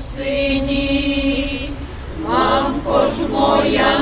сині, мамко ж моя.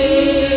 Deus.